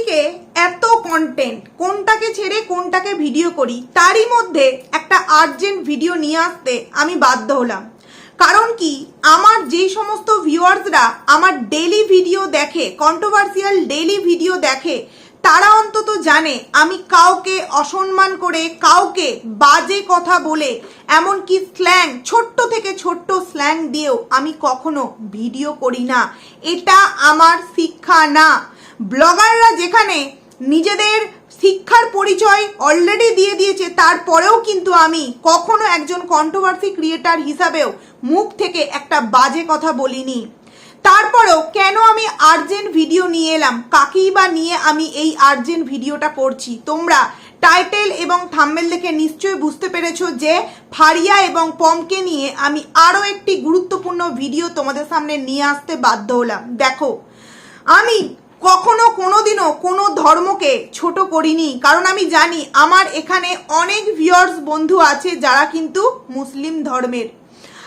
চারিদিকে এত কন্টেন্ট কোনটাকে ছেড়ে কোনটাকে ভিডিও করি, তারই মধ্যে একটা আর্জেন্ট ভিডিও নিয়ে আসতে আমি বাধ্য হলাম। কারণ কি? আমার যে সমস্ত ভিউয়ার্সরা আমার ডেলি ভিডিও দেখে কন্ট্রোভার্সিয়াল ডেলি ভিডিও দেখে, তারা অন্তত জানে আমি কাউকে অসম্মান করে, কাউকে বাজে কথা বলে, এমনকি স্ল্যাং ছোট্ট থেকে ছোট্ট স্ল্যাং দিয়েও আমি কখনো ভিডিও করি না। এটা আমার শিক্ষা না। ব্লগাররা যেখানে নিজেদের শিক্ষার পরিচয় অলরেডি দিয়ে দিয়েছে, তারপরেও কিন্তু আমি কখনো একজন কন্ট্রোভার্সি ক্রিয়েটার হিসাবেও মুখ থেকে একটা বাজে কথা বলিনি। তারপরেও কেন আমি আর্জেন্ট ভিডিও নিয়ে এলাম? কাকেই বা নিয়ে আমি এই আর্জেন্ট ভিডিওটা করছি? তোমরা টাইটেল এবং থাম্বেল দেখে নিশ্চয়ই বুঝতে পেরেছ যে ফারিয়া এবং পমকে নিয়ে আমি আরও একটি গুরুত্বপূর্ণ ভিডিও তোমাদের সামনে নিয়ে আসতে বাধ্য হলাম। দেখো, আমি কখনো কোনোদিনও কোনো ধর্মকে ছোট করিনি। কারণ আমি জানি, আমার এখানে অনেক ভিউয়ার্স বন্ধু আছে যারা কিন্তু মুসলিম ধর্মের।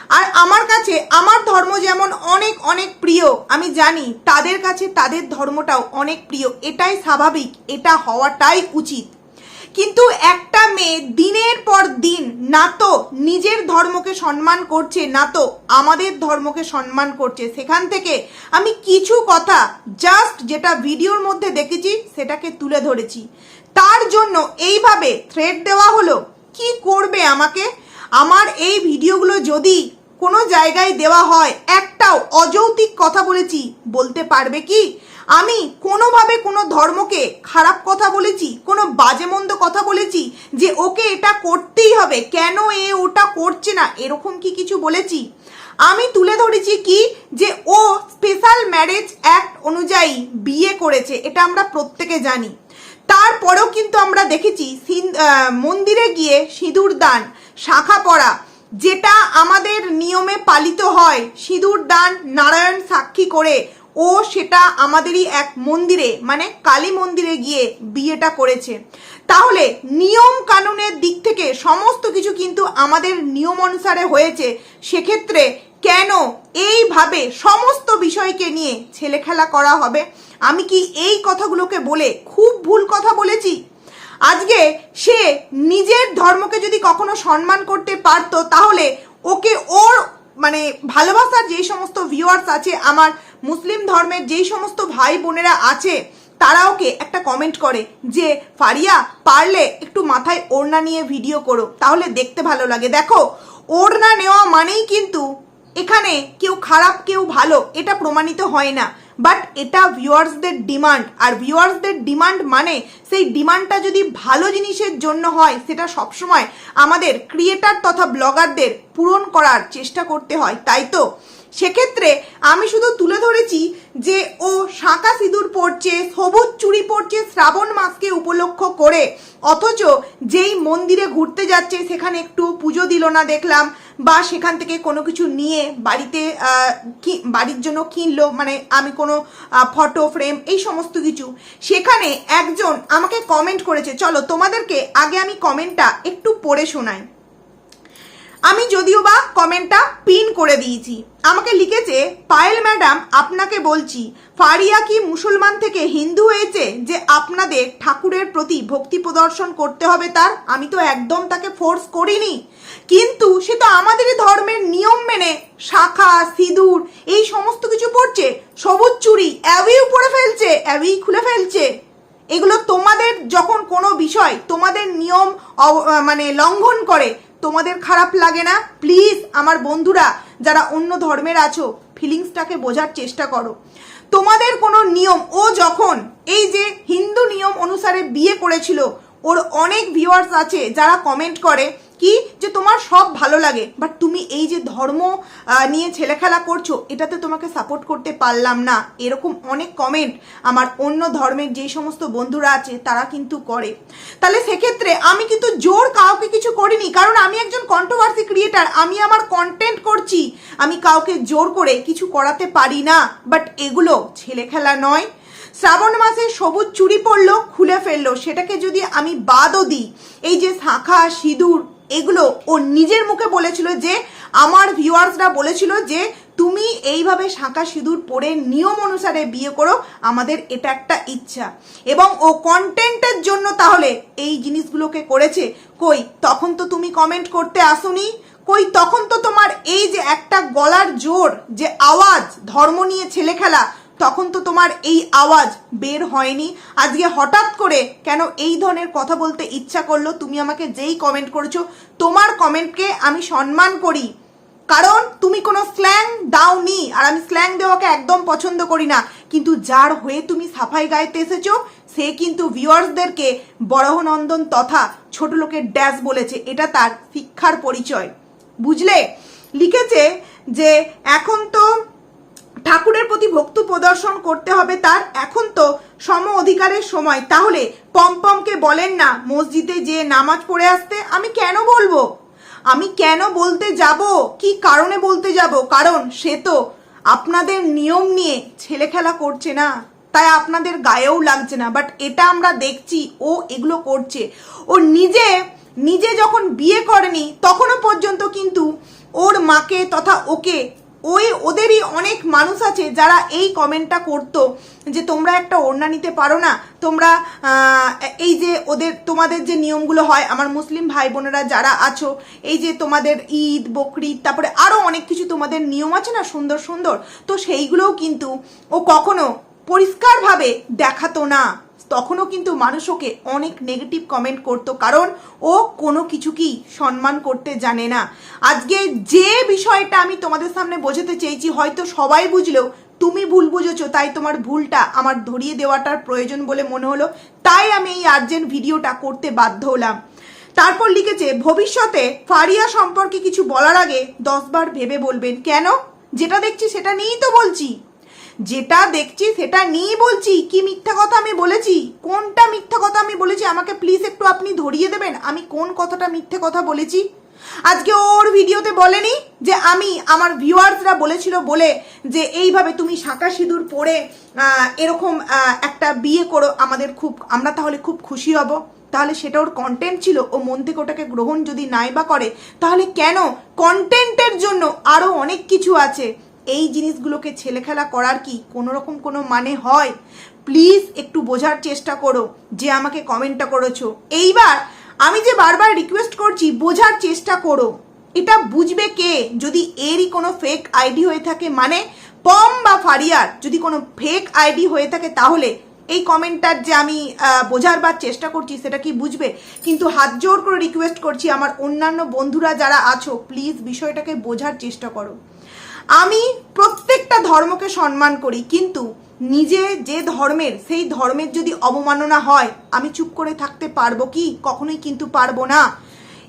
আর আমার কাছে, আমার ধর্ম যেমন অনেক অনেক প্রিয়, আমি জানি তাদের কাছে তাদের ধর্মটাও অনেক প্রিয়। এটাই স্বাভাবিক, এটা হওয়াটাই উচিত। কিন্তু একটা মেয়ে দিনের পর দিন না তো নিজের ধর্মকে সম্মান করছে না তো আমাদের ধর্মকে সম্মান করছে। সেখান থেকে আমি কিছু কথা জাস্ট যেটা ভিডিওর মধ্যে দেখেছি, সেটাকে তুলে ধরেছি। তার জন্য এইভাবে থ্রেড দেওয়া হলো, কি করবে আমাকে? আমার এই ভিডিওগুলো যদি কোনো জায়গায় দেওয়া হয়, একটাও অযৌক্তিক কথা বলেছি, বলতে পারবে কি? আমি কোনোভাবে কোনো ধর্মকে খারাপ কথা বলেছি, কোনো বাজে মন্দ কথা বলেছি যে ওকে এটা করতেই হবে। কেন এ ওটা করছে না? এরকম কি কিছু বলেছি? আমি তুলে ধরেছি কি যে ও স্পেশাল ম্যারেজ অ্যাক্ট অনুযায়ী বিয়ে করেছে, এটা আমরা প্রত্যেকে জানি। তারপরেও কিন্তু আমরা দেখেছি মন্দিরে গিয়ে সিঁদুর দান, শাখা পড়া যেটা আমাদের নিয়মে পালিত হয়, সিঁদুর দান, নারায়ণ সাক্ষী করে ও সেটা আমাদেরই এক মন্দিরে মানে কালী মন্দিরে গিয়ে বিয়েটা করেছে। তাহলে নিয়ম কানুনের দিক থেকে সমস্ত কিছু কিন্তু আমাদের নিয়ম অনুসারে হয়েছে। সেক্ষেত্রে কেন এইভাবে সমস্ত বিষয়কে নিয়ে ছেলে খেলা করা হবে? আমি কি এই কথাগুলোকে বলে খুব ভুল কথা বলেছি? আজকে সে নিজের ধর্মকে যদি কখনো সম্মান করতে পারতো, তাহলে ওকে ওর মানে ভালোবাসার যেই সমস্ত ভিউয়ার্স আছে, আমার মুসলিম ধর্মের যেই সমস্ত ভাই বোনেরা আছে তারা ওকে একটা কমেন্ট করে যে, ফারিয়া, পারলে একটু মাথায় ওড়না নিয়ে ভিডিও করো, তাহলে দেখতে ভালো লাগে। দেখো, ওড়না নেওয়া মানেই কিন্তু এখানে কেউ খারাপ, কেউ ভালো, এটা প্রমাণিত হয় না। বাট এটা ভিউয়ার্সদের ডিমান্ড আর ভিউয়ার্সদের ডিমান্ড মানে সেই ডিমান্ডটা যদি ভালো জিনিসের জন্য হয়, সেটা সবসময় আমাদের ক্রিয়েটার তথা ব্লগারদের পূরণ করার চেষ্টা করতে হয়। তাই তো? সেক্ষেত্রে আমি শুধু তুলে ধরেছি যে ও শাঁকা সিঁদুর পরছে, সবুজ চুড়ি পরছে, শ্রাবণ মাসকে উপলক্ষ করে। অথচ যেই মন্দিরে ঘুরতে যাচ্ছে, সেখানে একটু পুজো দিল না দেখলাম, বা সেখান থেকে কোনো কিছু নিয়ে বাড়িতে কি, বাড়ির জন্য কিনলো মানে আমি কোনো ফটো, ফ্রেম, এই সমস্ত কিছু। সেখানে একজন আমাকে কমেন্ট করেছে, চলো তোমাদেরকে আগে আমি কমেন্টটা একটু পড়ে শোনাই। যদিও বা কমেন্টটা পিন করে দিয়েছি। আমাকে লিখেছে, পায়েল ম্যাডাম, আপনাকে বলছি, ফারিয়া কি মুসলমান থেকে হিন্দু হয়েছে যে আপনাদের ঠাকুরের প্রতি ভক্তি প্রদর্শন করতে হবে তার? আমি তো একদম তাকে ফোর্স করিনি। কিন্তু সে তো আমাদেরই ধর্মের নিয়ম মেনে, শাখা, সিঁদুর, এই সমস্ত কিছু পড়ছে, সবুজ চুরি অ্যাভিও পরে ফেলছে, অ্যাভি খুলে ফেলছে। এগুলো তোমাদের যখন কোনো বিষয়, তোমাদের নিয়ম মানে লঙ্ঘন করে তোমাদের খারাপ লাগে না? প্লিজ আমার বন্ধুরা, যারা অন্য ধর্মের আছো ফিলিংসটাকে বোঝার চেষ্টা করো। তোমাদের কোনো নিয়ম, ও যখন এই যে হিন্দু নিয়ম অনুসারে বিয়ে করেছিল, ওর অনেক ভিউয়ার্স আছে যারা কমেন্ট করে কি যে তোমার সব ভালো লাগে? বাট তুমি এই যে ধর্ম নিয়ে ছেলেখেলা করছ, এটাতে তোমাকে সাপোর্ট করতে পারলাম না। এরকম অনেক কমেন্ট আমার অন্য ধর্মের যে সমস্ত বন্ধুরা আছে, তারা কিন্তু করে। তাহলে সেক্ষেত্রে আমি কিন্তু জোর কাউকে কিছু করিনি, কারণ আমি একজন কন্ট্রোভার্সি ক্রিয়েটার আমি আমার কন্টেন্ট করছি। আমি কাউকে জোর করে কিছু করাতে পারি না। বাট এগুলো ছেলে খেলা নয়। শ্রাবণ মাসে সবুজ চুরি পরলো, খুলে ফেলল। সেটাকে যদি আমি বাদও দিই, এই যে শাখা, সিঁদুর এগুলো ও নিজের মুখে বলেছিল যে, আমার ভিউয়ার্সরা বলেছিল যে, তুমি এইভাবে শাঁকা সিঁদুর পরে নিয়ম অনুসারে বিয়ে করো, আমাদের এটা একটা ইচ্ছা। এবং ও কন্টেন্টের জন্য তাহলে এই জিনিসগুলোকে করেছে। কই, তখন তো তুমি কমেন্ট করতে আসোনি? কই, তখন তো তোমার এই যে একটা গলার জোর, যে আওয়াজ, ধর্ম নিয়ে ছেলে খেলা তখন তো তোমার এই আওয়াজ বের হয়নি। আজকে হঠাৎ করে কেন এই ধরনের কথা বলতে ইচ্ছা করল? তুমি আমাকে যেই কমেন্ট করেছ, তোমার কমেন্টকে আমি সম্মান করি। কারণ তুমি কোনো স্ল্যাং দাওনি, আর আমি স্ল্যাং দেওয়াকে একদম পছন্দ করি না। কিন্তু যার হয়ে তুমি সাফাই গাইতে এসেছ, সে কিন্তু ভিউয়ার্সদেরকে বড়হনন্দন তথা ছোট লোকের ড্যাশ বলেছে। এটা তার শিক্ষার পরিচয়। বুঝলে? লিখেছে যে এখন তো ঠাকুরের প্রতি ভক্তি প্রদর্শন করতে হবে তার। এখন তো সম অধিকারের সময়। তাহলে পমপমকে বলেন না, মসজিদে যে নামাজ পড়ে আসতে আমি কেন বলব? আমি কেন বলতে যাব? কি কারণে বলতে যাব? কারণ সে তো আপনাদের নিয়ম নিয়ে ছেলে খেলা করছে না। তাই আপনাদের গায়েও লাগছে না। বাট এটা আমরা দেখছি, ও এগুলো করছে। ও নিজে নিজে যখন বিয়ে করেনি, তখনও পর্যন্ত কিন্তু ওর মাকে তথা ওকে ওই ওদেরই অনেক মানুষ আছে যারা এই কমেন্টটা করতো যে তোমরা একটা ওড়না নিতে পারো না, তোমরা এই যে ওদের, তোমাদের যে নিয়মগুলো হয়, আমার মুসলিম ভাই বোনেরা যারা আছো, এই যে তোমাদের ঈদ বকরিদ তারপরে আরও অনেক কিছু তোমাদের নিয়ম আছে না, সুন্দর সুন্দর, তো সেইগুলোও কিন্তু ও কখনো পরিষ্কারভাবে দেখাতো না। তখনও কিন্তু মানুষ ওকে অনেক নেগেটিভ কমেন্ট করতো, কারণ ও কোনো কিছুকেই সম্মান করতে জানে না। আজকে যে বিষয়টা আমি তোমাদের সামনে বোঝাতে চেয়েছি, হয়তো সবাই বুঝলেও তুমি ভুল বুঝেছ, তাই তোমার ভুলটা আমার ধরিয়ে দেওয়াটার প্রয়োজন বলে মনে হলো। তাই আমি এই আর্জেন্ট ভিডিওটা করতে বাধ্য হলাম। তারপর লিখেছে, ভবিষ্যতে ফারিয়া সম্পর্কে কিছু বলার আগে দশবার ভেবে বলবেন। কেন? যেটা দেখছি সেটা নিয়েই তো বলছি। যেটা দেখছি সেটা নিয়েই বলছি। কি মিথ্যা কথা আমি বলেছি? কোনটা মিথ্যা কথা আমি বলেছি? আমাকে প্লিজ একটু আপনি ধরিয়ে দেবেন। আমি কোন কথাটা মিথ্যে কথা বলেছি? আজকে ওর ভিডিওতে বলেনি যে আমি আমার ভিউয়ার্সরা বলেছিল বলে যে এইভাবে তুমি শাঁকা সিঁদুর পরে এরকম একটা বিয়ে করো। আমাদের খুব, আমরা তাহলে খুব খুশি হব। তাহলে সেটা ওর কন্টেন্ট ছিল। ও মন থেকে ওটাকে গ্রহণ যদি নাই বা করে, তাহলে কেন? কন্টেন্টের জন্য আরও অনেক কিছু আছে। এই জিনিসগুলোকে ছেলেখেলা করার কি কোনো রকম কোনো মানে হয়? প্লিজ একটু বোঝার চেষ্টা করো যে আমাকে কমেন্টটা করেছ। এইবার আমি যে বারবার রিকোয়েস্ট করছি, বোঝার চেষ্টা করো। এটা বুঝবে কে? যদি এরই কোনো ফেক আইডি হয়ে থাকে মানে পম বা ফারিয়ার। যদি কোনো ফেক আইডি হয়ে থাকে তাহলে এই কমেন্টটার যে আমি বোঝারবার চেষ্টা করছি সেটা কি বুঝবে? কিন্তু হাত জোর করে রিকোয়েস্ট করছি আমার অন্যান্য বন্ধুরা যারা আছো, প্লিজ বিষয়টাকে বোঝার চেষ্টা করো। আমি প্রত্যেকটা ধর্মকে সম্মান করি, কিন্তু নিজে যে ধর্মের, সেই ধর্মের যদি অবমাননা হয়, আমি চুপ করে থাকতে পারব কি? কখনোই কিন্তু পারব না।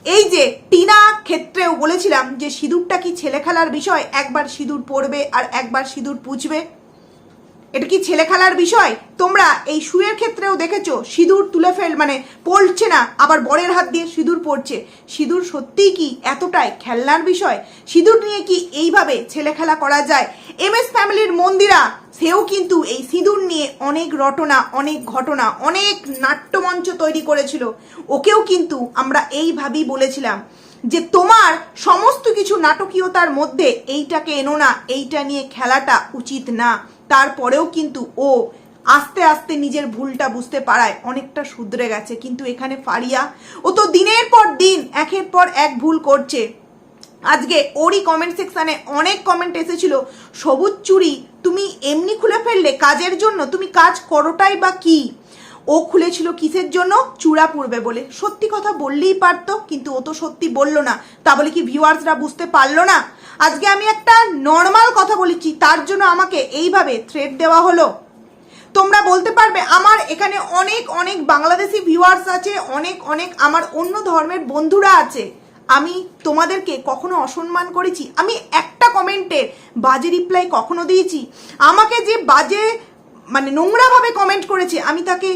এই যে টিনা ক্ষেত্রেও বলেছিলাম যে সিঁদুরটা কি ছেলে খেলার বিষয়? একবার সিঁদুর পড়বে আর একবার সিঁদুর পুছবে এটা কি ছেলে খেলার বিষয়? তোমরা এই শুয়ের ক্ষেত্রেও দেখেছ, সিঁদুর তুলে ফেল মানে পড়ছে না, আবার বরের হাত দিয়ে সিঁদুর পড়ছে। সিঁদুর সত্যিই কি এতটাই খেলনার বিষয়? সিঁদুর নিয়ে কি এইভাবে ছেলে খেলা করা যায়? এম এস ফ্যামিলির মন্দিরা, সেও কিন্তু এই সিঁদুর নিয়ে অনেক রটনা, অনেক ঘটনা, অনেক নাট্যমঞ্চ তৈরি করেছিল। ওকেও কিন্তু আমরা এইভাবেই বলেছিলাম। যে তোমার সমস্ত কিছু নাটকীয়তার মধ্যে এইটাকে এনো না, এইটা নিয়ে খেলাটা উচিত না। তারপরেও কিন্তু ও আস্তে আস্তে নিজের ভুলটা বুঝতে পারায়, অনেকটা শুধরে গেছে। কিন্তু এখানে ফারিয়া, ও তো দিনের পর দিন, একের পর এক ভুল করছে। আজকে ওরই কমেন্ট সেকশানে অনেক কমেন্ট এসেছিল, সবুজ চুরি, তুমি এমনি খুলে ফেললে কাজের জন্য, তুমি কাজ করোটাই বা কি? ও খুলেছিল কিসের জন্য? চূড়া পড়বে বলে। সত্যি কথা বললেই পারতো, কিন্তু ও তো সত্যি বলল না। তা বলে কি ভিউয়ার্সরা বুঝতে পারল না? আজকে আমি একটা নর্মাল কথা বলেছি, তার জন্য আমাকে এইভাবে থ্রেড দেওয়া হলো। তোমরা বলতে পারবে, আমার এখানে অনেক অনেক বাংলাদেশি ভিউয়ার্স আছে, অনেক অনেক আমার অন্য ধর্মের বন্ধুরা আছে। আমি তোমাদেরকে কখনো অসম্মান করেছি? আমি একটা কমেন্টের বাজে রিপ্লাই কখনো দিয়েছি। আমাকে যে বাজে মানে নোংরাভাবে কমেন্ট করেছে। আমি তাকে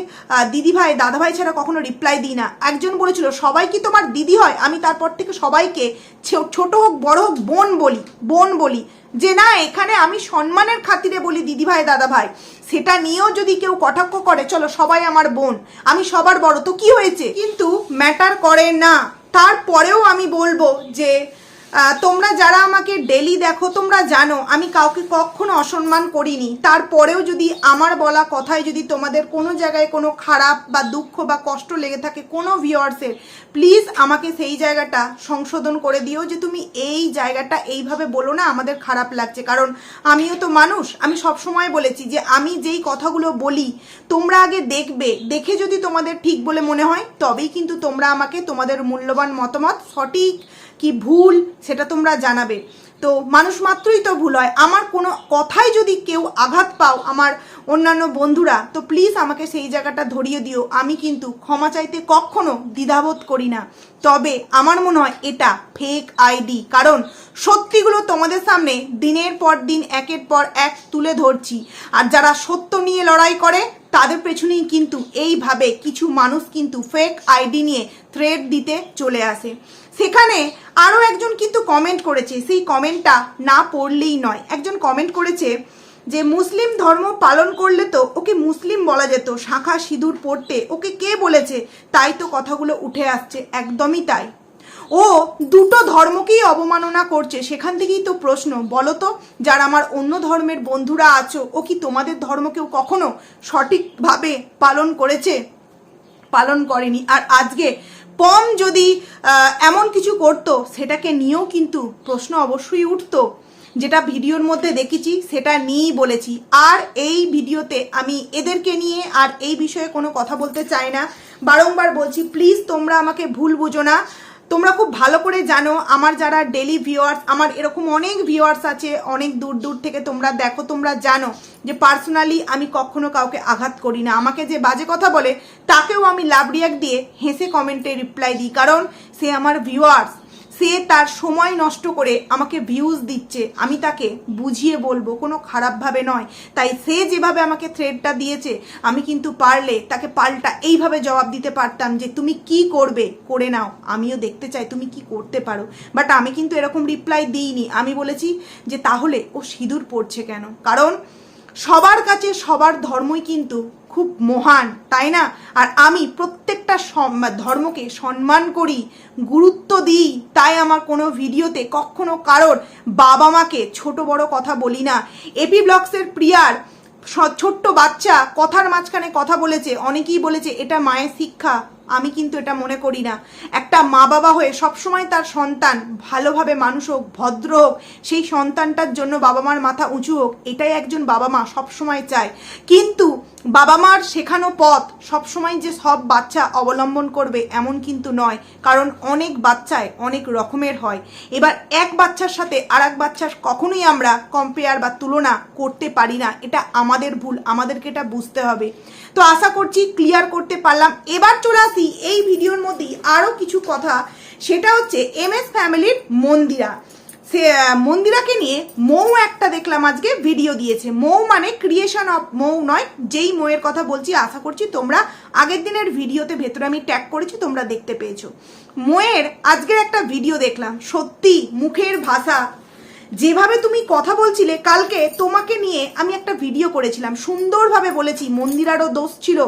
দিদি ভাই দাদা ভাই ছাড়া কখনো রিপ্লাই দিই না। একজন বলেছিল, সবাই কি তোমার দিদি হয়? আমি তারপর থেকে সবাইকে ছোট হোক, বড় হোক, বোন বলি বোন বলি। যে না, এখানে আমি সম্মানের খাতিরে বলি দিদি ভাই দাদা ভাই সেটা নিয়েও যদি কেউ কটাক্ষ করে, চলো সবাই আমার বোন, আমি সবার বড়। তো কি হয়েছে? কিন্তু ম্যাটার করে না। তারপরেও আমি বলব যে তোমরা যারা আমাকে ডেলি দেখো, তোমরা জানো, আমি কাউকে কখনো অসম্মান করিনি। তারপরেও যদি আমার বলা কথায় যদি তোমাদের কোনো জায়গায় কোনো খারাপ বা দুঃখ বা কষ্ট লেগে থাকে কোনো ভিওয়ার্সের প্লিজ আমাকে সেই জায়গাটা সংশোধন করে দিও যে তুমি এই জায়গাটা এইভাবে বলো না, আমাদের খারাপ লাগছে। কারণ আমিও তো মানুষ, আমি সব সময় বলেছি যে আমি যেই কথাগুলো বলি, তোমরা আগে দেখবে, দেখে যদি তোমাদের ঠিক বলে মনে হয়, তবেই কিন্তু তোমরা আমাকে তোমাদের মূল্যবান মতামত সঠিক কি ভুল সেটা তোমরা জানাবে। তো মানুষ মাত্রই তো ভুল হয়। আমার কোনো কথায় যদি কেউ আঘাত পাও আমার অন্যান্য বন্ধুরা, তো প্লিজ আমাকে সেই জায়গাটা ধরিয়ে দিও। আমি কিন্তু ক্ষমা চাইতে কখনো দ্বিধাবোধ করি না। তবে আমার মনে হয় এটা ফেক আইডি কারণ সত্যিগুলো তোমাদের সামনে দিনের পর দিন, একের পর এক তুলে ধরছি। আর যারা সত্য নিয়ে লড়াই করে, তাদের পেছনেই কিন্তু এইভাবে কিছু মানুষ কিন্তু ফেক আইডি নিয়ে থ্রেড দিতে চলে আসে। সেখানে আরও একজন কিন্তু কমেন্ট করেছে। সেই কমেন্টটা না পড়লেই নয়। একজন কমেন্ট করেছে যে, মুসলিম ধর্ম পালন করলে তো ওকে মুসলিম বলা যেত। শাখা সিঁদুর পড়তে। ওকে কে বলেছে? তাই তো কথাগুলো উঠে আসছে। একদমই তাই। ও দুটো ধর্মকেই অবমাননা করছে। সেখান থেকেই তো প্রশ্ন, বলো তো, যারা আমার অন্য ধর্মের বন্ধুরা আছো, ও কি তোমাদের ধর্মকেও কখনো সঠিকভাবে পালন করেছে? পালন করেনি। আর আজকে পম যদি এমন কিছু করতো, সেটাকে নিয়েও কিন্তু প্রশ্ন অবশ্যই উঠত। যেটা ভিডিওর মধ্যে দেখেছি, সেটা নিয়েই বলেছি। আর এই ভিডিওতে আমি এদেরকে নিয়ে আর এই বিষয়ে কোনো কথা বলতে চাই না। বারংবার বলছি, প্লিজ তোমরা আমাকে ভুল বুঝো না। তোমরা খুব ভালো করে জানো, আমার যারা ডেলি ভিউয়ার্স আমার এরকম অনেক ভিউয়ার্স আছে, অনেক দূর দূর থেকে তোমরা দেখো, তোমরা জানো যে পার্সোনালি আমি কখনো কাউকে আঘাত করি না। আমাকে যে বাজে কথা বলে, তাকেও আমি লাভ রিয়াক্ট দিয়ে হেসে কমেন্টে রিপ্লাই দিই। কারণ সে আমার ভিউয়ার্স সে তার সময় নষ্ট করে আমাকে ভিউজ দিচ্ছে। আমি তাকে বুঝিয়ে বলব, কোনো খারাপভাবে নয়। তাই সে যেভাবে আমাকে থ্রেডটা দিয়েছে, আমি কিন্তু পারলে তাকে পাল্টা এইভাবে জবাব দিতে পারতাম যে, তুমি কি করবে? করে নাও। আমিও দেখতে চাই তুমি কি করতে পারো। বাট আমি কিন্তু এরকম রিপ্লাই দিইনি। আমি বলেছি যে, তাহলে ও সিঁদুর পড়ছে কেন? কারণ সবার কাছে সবার ধর্মই কিন্তু খুব মহান, তাই না? আর আমি প্রত্যেকটা ধর্মকে সম্মান করি, গুরুত্ব দিই, তাই আমার কোনো ভিডিওতে কখনো কারোর বাবা মাকে ছোট বড় কথা বলি না। এপি ব্লগসের প্রিয়ার ছোট্ট বাচ্চা কথার মাঝখানে কথা বলেছে, অনেকেই বলেছে, এটা মায়ের শিক্ষা। আমি কিন্তু এটা মনে করি না। একটা মা বাবা হয়ে সবসময় তার সন্তান ভালোভাবে মানুষ হোক, ভদ্র হোক, সেই সন্তানটার জন্য বাবা মার মাথা উঁচু হোক, এটাই একজন বাবা মা সবসময় চায়। কিন্তু বাবা মার শেখানো পথ সবসময় যে সব বাচ্চা অবলম্বন করবে এমন কিন্তু নয়, কারণ অনেক বাচ্চায় অনেক রকমের হয়। এবার এক বাচ্চার সাথে আর এক বাচ্চার কখনোই আমরা কম্পেয়ার বা তুলনা করতে পারি না, এটা আমাদের ভুল, আমাদেরকে এটা বুঝতে হবে। তো আশা করছি ক্লিয়ার করতে পারলাম। এবার চলে এই ভিডিওর মধ্যেই আরও কিছু কথা। সেটা হচ্ছে এম এস ফ্যামিলির মন্দিরা। সে মন্দিরাকে নিয়ে মৌ একটা দেখলাম আজকে, ভিডিও দিয়েছে। মৌ মানে ক্রিয়েশন অফ মৌ নয়, যেই মৌয়ের কথা বলছি, আশা করছি তোমরা আগের দিনের ভিডিওতে ভেতরে আমি ট্যাগ করেছি, তোমরা দেখতে পেয়েছ। মৌয়ের আজকের একটা ভিডিও দেখলাম। সত্যি মুখের ভাষা যেভাবে তুমি কথা বলছিলে, কালকে তোমাকে নিয়ে আমি একটা ভিডিও করেছিলাম। সুন্দরভাবে বলেছি, মন্দিরারও দোষ ছিল।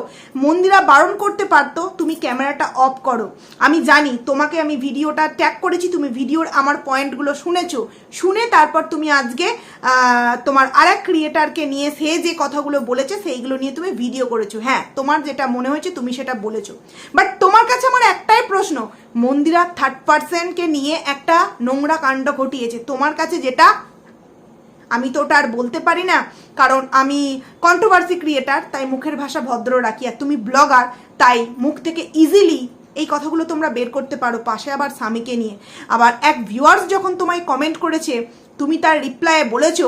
মন্দিরা বারণ করতে পারতো, তুমি ক্যামেরাটা অফ করো। আমি জানি, তোমাকে আমি ভিডিওটা ট্যাগ করেছি, তুমি ভিডিওর আমার পয়েন্টগুলো শুনেছো। শুনে তারপর তুমি আজকে তোমার আরেক ক্রিয়েটারকে নিয়ে সে যে কথাগুলো বলেছে, সেইগুলো নিয়ে তুমি ভিডিও করেছ। হ্যাঁ তোমার যেটা মনে হয়েছে, তুমি সেটা বলেছ। বাট তোমার কাছে আমার একটাই প্রশ্ন, মন্দিরা থার্ড পার্সনকে নিয়ে একটা নোংরা কাণ্ড ঘটিয়েছে। তোমার কাছে যেটা আমি তো ওটা আর বলতে পারি না, কারণ আমি কন্ট্রোভার্সি ক্রিয়েটার তাই মুখের ভাষা ভদ্র রাখি, আর তুমি ব্লগার তাই মুখ থেকে ইজিলি এই কথাগুলো তোমরা বের করতে পারো পাশে আবার স্বামীকে নিয়ে। আবার এক ভিউয়ার্স যখন তোমায় কমেন্ট করেছে, তুমি তার রিপ্লাইয়ে বলেছ,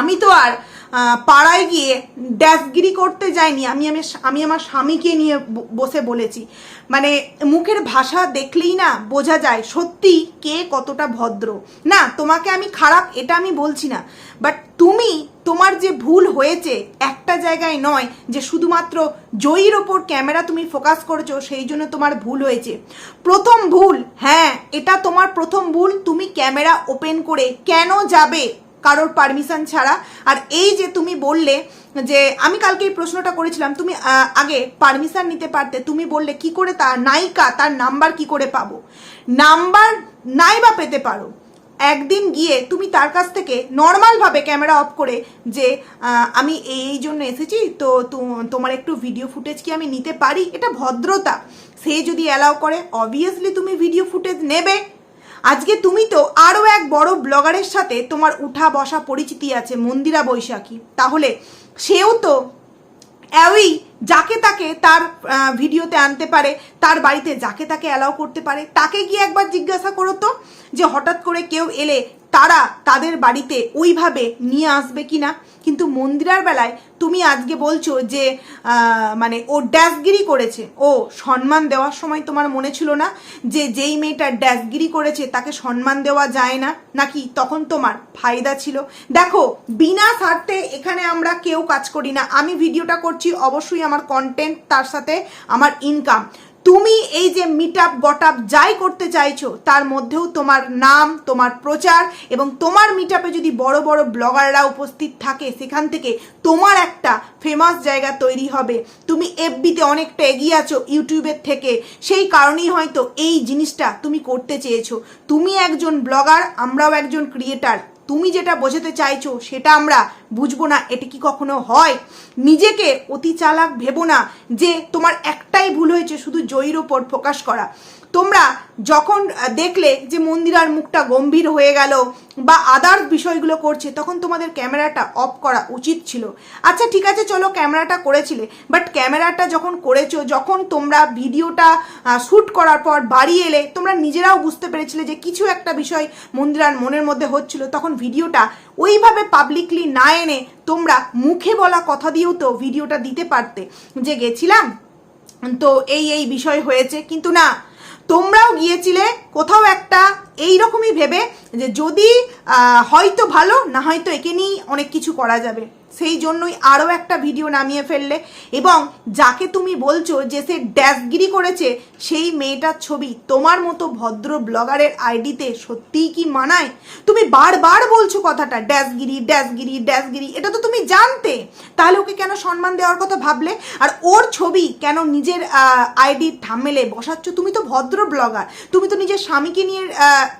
আমি তো আর পাড়ায় গিয়ে ড্যাসগিরি করতে যাইনি আমি আমি আমি আমার স্বামীকে নিয়ে বসে বলেছি। মানে মুখের ভাষা দেখলেই না বোঝা যায় সত্যি কে কতটা ভদ্র। না, তোমাকে আমি খারাপ এটা আমি বলছি না। বাট তুমি তোমার যে ভুল হয়েছে একটা জায়গায় নয় যে শুধুমাত্র জয়ীর ওপর ক্যামেরা তুমি ফোকাস করেছ, সেই জন্য তোমার ভুল হয়েছে। প্রথম ভুল হ্যাঁ এটা তোমার প্রথম ভুল। তুমি ক্যামেরা ওপেন করে কেন যাবে? কারোর পারমিশন ছাড়া। আর এই যে তুমি বললে যে আমি কালকে এই প্রশ্নটা করেছিলাম, তুমি আগে পারমিশন নিতে পারতে, তুমি বললে কি করে তার নায়িকা তার নাম্বার কি করে পাবো? নাম্বার নাই বা পেতে পারো। একদিন গিয়ে তুমি তার কাছ থেকে নর্মালভাবে ক্যামেরা অফ করে যে আমি এই জন্য এসেছি, তো তোমার একটু ভিডিও ফুটেজ কি আমি নিতে পারি? এটা ভদ্রতা। সে যদি অ্যালাউ করে অবভিয়াসলি তুমি ভিডিও ফুটেজ নেবে। আজকে তুমি তো আরও এক বড় ব্লগারের সাথে তোমার উঠা বসা পরিচিতি আছে, মন্দিরা বৈশাখী। তাহলে সেও তো অ্যাওই যাকে তাকে তার ভিডিওতে আনতে পারে, তার বাড়িতে যাকে তাকে অ্যালাউ করতে পারে, তাকে গিয়ে একবার জিজ্ঞাসা করো তো যে হঠাৎ করে কেউ এলে তারা তাদের বাড়িতে ওইভাবে নিয়ে আসবে কি না কিন্তু মন্দিরার বেলায় তুমি আজকে বলছো যে মানে ও ড্যাসগিরি করেছে। ও সম্মান দেওয়ার সময় তোমার মনে ছিল না যে, যেই মেয়েটা ড্যাসগিরি করেছে তাকে সম্মান দেওয়া যায় না? নাকি তখন তোমার ফায়দা ছিল? দেখো, বিনা স্বার্থে এখানে আমরা কেউ কাজ করি না। আমি ভিডিওটা করছি অবশ্যই আমার কন্টেন্ট তার সাথে আমার ইনকাম তুমি এই যে মিট আপ গট আপ যাই করতে চাইছো, তার মধ্যেও তোমার নাম, তোমার প্রচার এবং তোমার মিট আপে যদি বড় বড় ব্লগাররা উপস্থিত থাকে, সেখান থেকে তোমার একটা ফেমাস জায়গা তৈরি হবে। তুমি এফবিতে অনেকটা এগিয়ে আছো ইউটিউবের থেকে, সেই কারণেই হয়তো এই জিনিসটা তুমি করতে চেয়েছো। তুমি একজন ব্লগার আমরাও একজন ক্রিয়েটার তুমি যেটা বোঝাতে চাইছো সেটা আমরা বুঝব না, এটা কি কখনো হয়? নিজেকে অতি চালাক ভেবো না যে তোমার একটাই ভুল হয়েছে, শুধু জয়ীর ওপর ফোকাস করা। তোমরা যখন দেখলে যে মন্দিরার মুখটা গম্ভীর হয়ে গেল বা আদার্স বিষয়গুলো করছে, তখন তোমাদের ক্যামেরাটা অফ করা উচিত ছিল। আচ্ছা ঠিক আছে, চলো ক্যামেরাটা করেছিলে। বাট ক্যামেরাটা যখন করেছ, যখন তোমরা ভিডিওটা শ্যুট করার পর বাড়ি এলে, তোমরা নিজেরাও বুঝতে পেরেছিলে যে কিছু একটা বিষয় মন্দিরার মনের মধ্যে হচ্ছিল, তখন ভিডিওটা ওইভাবে পাবলিকলি না এনে তোমরা মুখে বলা কথা দিয়েও তো ভিডিওটা দিতে পারতে। যে গেছিলাম, তো এই এই বিষয় হয়েছে, কিন্তু না তোমরাও গিয়েছিলে, কোথাও একটা এই রকমই ভেবে যে যদি হয়তো ভালো, না হয়তো একে নিয়েই অনেক কিছু করা যাবে। সেই জন্যই আরও একটা ভিডিও নামিয়ে ফেললে। এবং যাকে তুমি বলছো যে সে ড্যাশগিরি করেছে, সেই মেয়েটার ছবি তোমার মতো ভদ্র ব্লগারের আইডিতে সত্যিই কি মানায়? তুমি বারবার বলছো কথাটা, ড্যাশগিরি ড্যাশগিরি ড্যাসগিরি এটা তো তুমি জানতে। তাহলে ওকে কেন সম্মান দেওয়ার কথা ভাবলে? আর ওর ছবি কেন নিজের আইডির থামেলে বসাচ্ছ? তুমি তো ভদ্র ব্লগার, তুমি তো নিজের স্বামীকে নিয়ে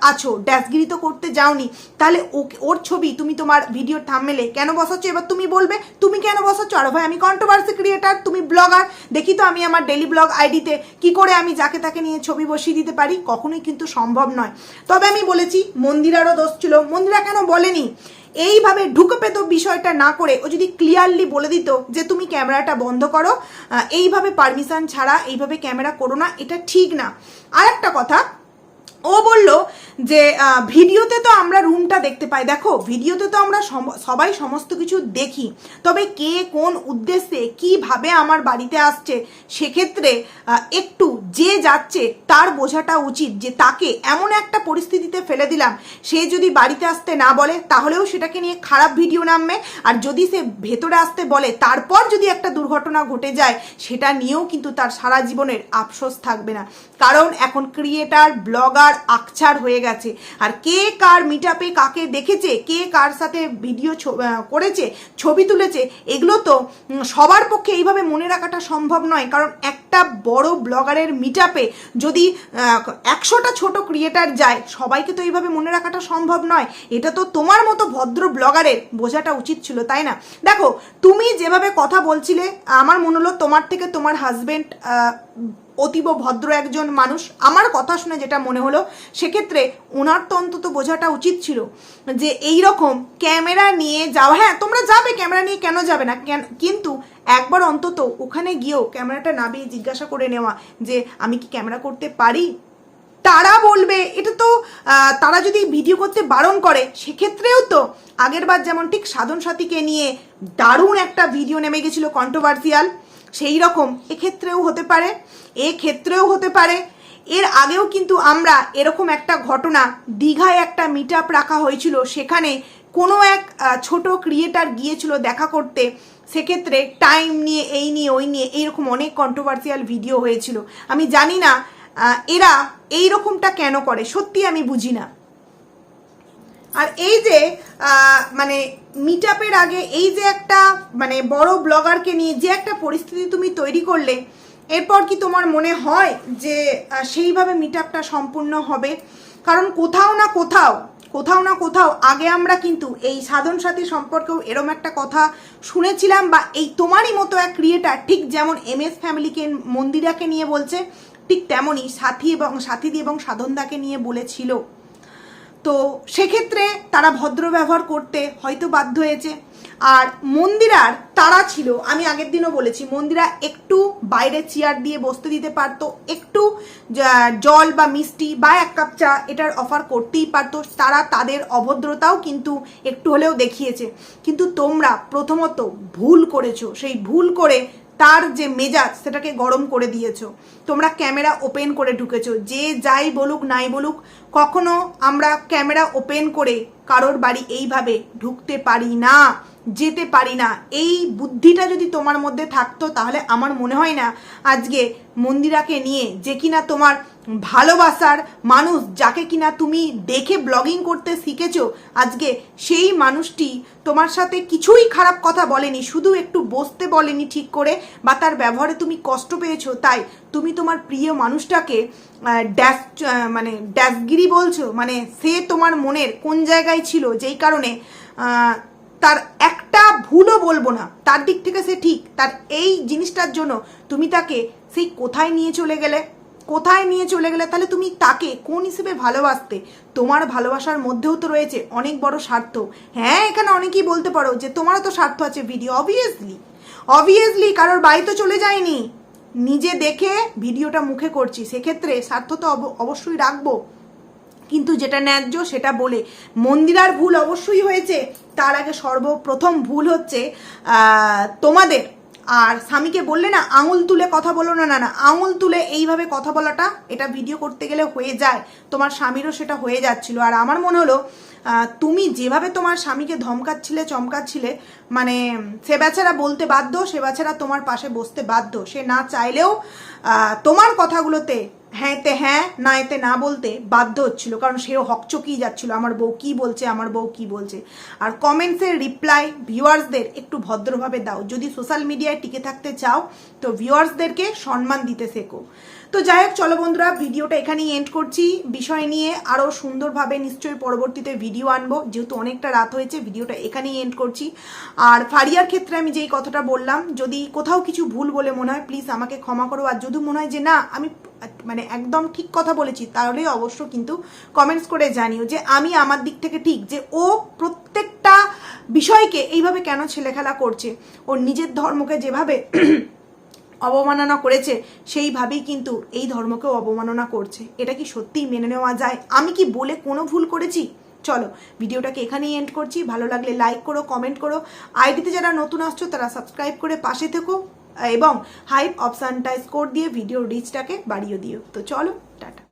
আছো, ড্যাশগিরি তো করতে যাওনি। তাহলে ওর ছবি তুমি তোমার ভিডিওর থামেলে কেন বসাচ্ছ? এবার তুমি বলবে, তুমি কেন বসাচ্ছ? আরে ভাই, আমি কন্ট্রোভার্সি ক্রিয়েটার তুমি ব্লগার দেখি তো আমি আমার ডেলি ব্লগ আইডিতে কি করে আমি যাকে তাকে নিয়ে ছবি বসিয়ে দিতে পারি? কখনোই কিন্তু সম্ভব নয়। তবে আমি বলেছি, মন্দিরারও দোষ ছিল। মন্দিরা কেন বলেনি? এইভাবে ঢুকে পেতো বিষয়টা না করে ও যদি ক্লিয়ারলি বলে দিত যে তুমি ক্যামেরাটা বন্ধ করো এইভাবে পারমিশন ছাড়া এইভাবে ক্যামেরা করো না, এটা ঠিক না। আর একটা কথা ও বলল যে ভিডিওতে তো আমরা রুমটা দেখতে পাই। দেখো, ভিডিওতে তো আমরা সবাই সমস্ত কিছু দেখি। তবে কে কোন উদ্দেশ্যে কীভাবে আমার বাড়িতে আসছে, সেক্ষেত্রে একটু যে যাচ্ছে তার বোঝাটা উচিত যে তাকে এমন একটা পরিস্থিতিতে ফেলে দিলাম, সে যদি বাড়িতে আসতে না বলে, তাহলেও সেটাকে নিয়ে খারাপ ভিডিও নামবে। আর যদি সে ভেতরে আসতে বলে, তারপর যদি একটা দুর্ঘটনা ঘটে যায়, সেটা নিয়েও কিন্তু তার সারা জীবনের আফসোস থাকবে না। কারণ এখন ক্রিয়েটার, ব্লগার আকছার হয়ে গেছে। আর কে কার মিটাপে কাকে দেখেছে, কে কার সাথে ভিডিও করেছে, ছবি তুলেছে, এগুলো তো সবার পক্ষে এইভাবে মনে রাখাটা সম্ভব নয়। কারণ একটা বড় ব্লগারের মিটাপে যদি একশোটা ছোট ক্রিয়েটার যায়, সবাইকে তো এইভাবে মনে রাখাটা সম্ভব নয়। এটা তো তোমার মতো ভদ্র ব্লগারের বোঝাটা উচিত ছিল, তাই না? দেখো, তুমি যেভাবে কথা বলছিলে, আমার মনে হলো তোমার থেকে তোমার হাজবেন্ড অতীব ভদ্র একজন মানুষ। আমার কথা শুনে যেটা মনে হলো, সেক্ষেত্রে ওনার তো অন্তত বোঝাটা উচিত ছিল যে এই রকম ক্যামেরা নিয়ে যাওয়া। হ্যাঁ তোমরা যাবে, ক্যামেরা নিয়ে কেন যাবে না? কেন, কিন্তু একবার অন্তত ওখানে গিয়েও ক্যামেরাটা নামিয়ে জিজ্ঞাসা করে নেওয়া যে আমি কি ক্যামেরা করতে পারি? তারা বলবে, এটা তো তারা যদি ভিডিও করতে বারণ করে, সেক্ষেত্রেও তো আগেরবার যেমন ঠিক সাধন সাথীকে নিয়ে দারুণ একটা ভিডিও নেমে গেছিল কন্ট্রোভার্সিয়াল। সেই রকম। এক্ষেত্রেও হতে পারে, এক্ষেত্রেও হতে পারে। এর আগেও কিন্তু আমরা এরকম একটা ঘটনা দীঘায় একটা মিট রাখা হয়েছিল। সেখানে কোনো এক ছোট ক্রিয়েটার গিয়েছিল দেখা করতে। সেক্ষেত্রে টাইম নিয়ে, এই নিয়ে, ওই নিয়ে এইরকম অনেক কন্ট্রোভার্সিয়াল ভিডিও হয়েছিল। আমি জানি না এরা এই রকমটা কেন করে? সত্যি আমি বুঝি না। আর এই যে মানে মিট আগে এই যে একটা মানে বড় ব্লগারকে নিয়ে যে একটা পরিস্থিতি তুমি তৈরি করলে, এরপর কি তোমার মনে হয় যে সেইভাবে মিট সম্পূর্ণ হবে? কারণ কোথাও না কোথাও কোথাও না কোথাও আগে আমরা কিন্তু এই সাধন সাথী সম্পর্কেও এরম একটা কথা শুনেছিলাম বা এই তোমারই মতো এক ক্রিয়েটার ঠিক যেমন এম এস ফ্যামিলিকে মন্দিরাকে নিয়ে বলছে, ঠিক তেমনই সাথী এবং, সাথীদি এবং সাধনদাকে নিয়ে বলেছিল। তো সেক্ষেত্রে তারা ভদ্র ব্যবহার করতে হয়তো বাধ্য হয়েছে। আর মন্দিরার তারা ছিল, আমি আগের দিনও বলেছি, মন্দিরা একটু বাইরে চেয়ার দিয়ে বসতে দিতে পারতো, একটু জল বা মিষ্টি বা এক কাপ চা এটার অফার করতেই পারতো। তারা তাদের অভদ্রতাও কিন্তু একটু হলেও দেখিয়েছে। কিন্তু তোমরা প্রথমত ভুল করেছ, সেই ভুল করে তার যে মেজাজ, সেটাকে গরম করে দিয়েছ। তোমরা ক্যামেরা ওপেন করে ঢুকেছো। যে যাই বলুক, নাই বলুক, কখনো আমরা ক্যামেরা ওপেন করে কারোর বাড়ি এইভাবে ঢুকতে পারি না। যেতে পারি না। এই বুদ্ধিটা যদি তোমার মধ্যে থাকতো, তাহলে আমার মনে হয় না আজকে মন্দিরাকে নিয়ে যে কিনা তোমার ভালোবাসার মানুষ, যাকে কিনা তুমি দেখে ব্লগিং করতে শিখেছো, আজকে সেই মানুষটি তোমার সাথে কিছুই খারাপ কথা বলেনি, শুধু একটু বসতে বলেনি ঠিক করে, বা তার ব্যবহারে তুমি কষ্ট পেয়েছ, তাই তুমি তোমার প্রিয় মানুষটাকে ড্যাশ মানে ড্যাশগিরি বলছো মানে সে তোমার মনের কোন জায়গায় ছিল, যেই কারণে তার একটা ভুলও বলব না। তার দিক থেকে সে ঠিক, তার এই জিনিসটার জন্য তুমি তাকে সেই কোথায় নিয়ে চলে গেলে, কোথায় নিয়ে চলে গেলে, তাহলে তুমি তাকে কোন হিসেবে ভালোবাসতে? তোমার ভালোবাসার মধ্যেও তো রয়েছে অনেক বড় স্বার্থ। হ্যাঁ এখানে অনেকেই বলতে পারো যে তোমারও তো স্বার্থ আছে ভিডিও অবভিয়াসলি অবভিয়াসলি কারোর বাড়ি তো চলে যায়নি। নিজে দেখে ভিডিওটা মুখে করছি। সেক্ষেত্রে স্বার্থ তো অব- অবশ্যই রাখব। কিন্তু যেটা ন্যায্য সেটা বলে। মন্দিরার ভুল অবশ্যই হয়েছে। তার আগে সর্বপ্রথম ভুল হচ্ছে তোমাদের। আর স্বামীকে বললে না, আঙুল তুলে কথা বলো না না না, আঙুল তুলে এইভাবে কথা বলাটা এটা ভিডিও করতে গেলে হয়ে যায়। তোমার স্বামীরও সেটা হয়ে যাচ্ছিল। আর আমার মনে হলো তুমি যেভাবে তোমার স্বামীকে ধমকাচ্ছিলে, চমকাচ্ছিলে মানে সে বেচারা বলতে বাধ্য, সে বেচারা তোমার পাশে বসতে বাধ্য। সে না চাইলেও তোমার কথাগুলোতে হ্যাঁতে হ্যাঁ না এতে না বলতে বাধ্য হচ্ছিল, কারণ সেও হকচকিয়ে যাচ্ছিল, আমার বউ কি বলছে, আমার বউ কি বলছে। আর কমেন্টসের রিপ্লাই ভিউয়ার্সদের একটু ভদ্রভাবে দাও, যদি সোশ্যাল মিডিয়ায় টিকে থাকতে চাও, তো ভিউয়ার্সদেরকে সম্মান দিতে শেখো। তো যাই হোক, চলো বন্ধুরা, ভিডিওটা এখানেই এন্ড করছি। বিষয় নিয়ে আরও সুন্দরভাবে নিশ্চয়ই পরবর্তীতে ভিডিও আনব, যেহেতু অনেকটা রাত হয়েছে, ভিডিওটা এখানেই এন্ড করছি। আর ফারিয়ার ক্ষেত্রে আমি যেই কথাটা বললাম, যদি কোথাও কিছু ভুল বলে মনে হয় প্লিজ আমাকে ক্ষমা করো। আর যদি মনে হয় যে না, আমি মানে একদম ঠিক কথা বলেছি তাহলে অবশ্য কিন্তু কমেন্টস করে জানিও যে আমি আমার দিক থেকে ঠিক, যে ও প্রত্যেকটা বিষয়কে এইভাবে কেন ছেলেখেলা করছে? ওর নিজের ধর্মকে যেভাবে অবমাননা করেছে, সেইভাবেই কিন্তু এই ধর্মকেও অবমাননা করছে। এটা কি সত্যিই মেনে নেওয়া যায়? আমি কি বলে কোনো ভুল করেছি? চলো, ভিডিওটাকে এখানেই এন্ড করছি। ভালো লাগলে লাইক করো কমেন্ট করো। আইডিতে যারা নতুন আসছো, তারা সাবস্ক্রাইব করে পাশে থেকো। এবং হাইপ অপশানটা স্কোর দিয়ে ভিডিও রিচটাকে বাড়িয়ে দিও। তো চলো টাটা।